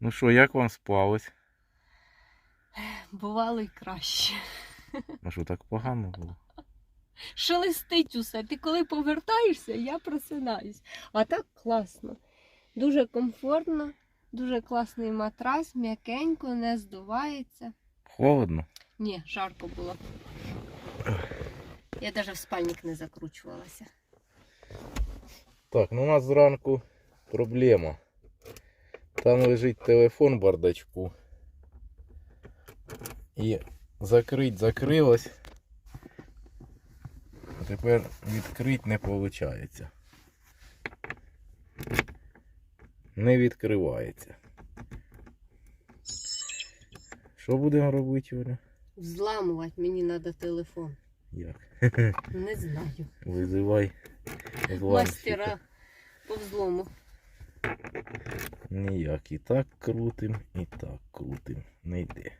Ну що, як вам спалось? Бувало й краще. А що так погано було? Шелестить усе. Ти коли повертаєшся, я просинаюсь. А так класно. Дуже комфортно, дуже класний матрас, м'якенько, не здувається. Холодно? Ні, жарко було. Я навіть в спальник не закручувалася. Так, ну у нас зранку проблема. Там лежить телефон в бардачку. І закрить закрилось. А тепер відкрити не виходить. Не відкривається. Що будемо робити, Оля? Взламувати мені треба телефон. Як? Не знаю. Визивай. Мастера по взлому. Ніяк. І так крутим, і так крутим. Не йде.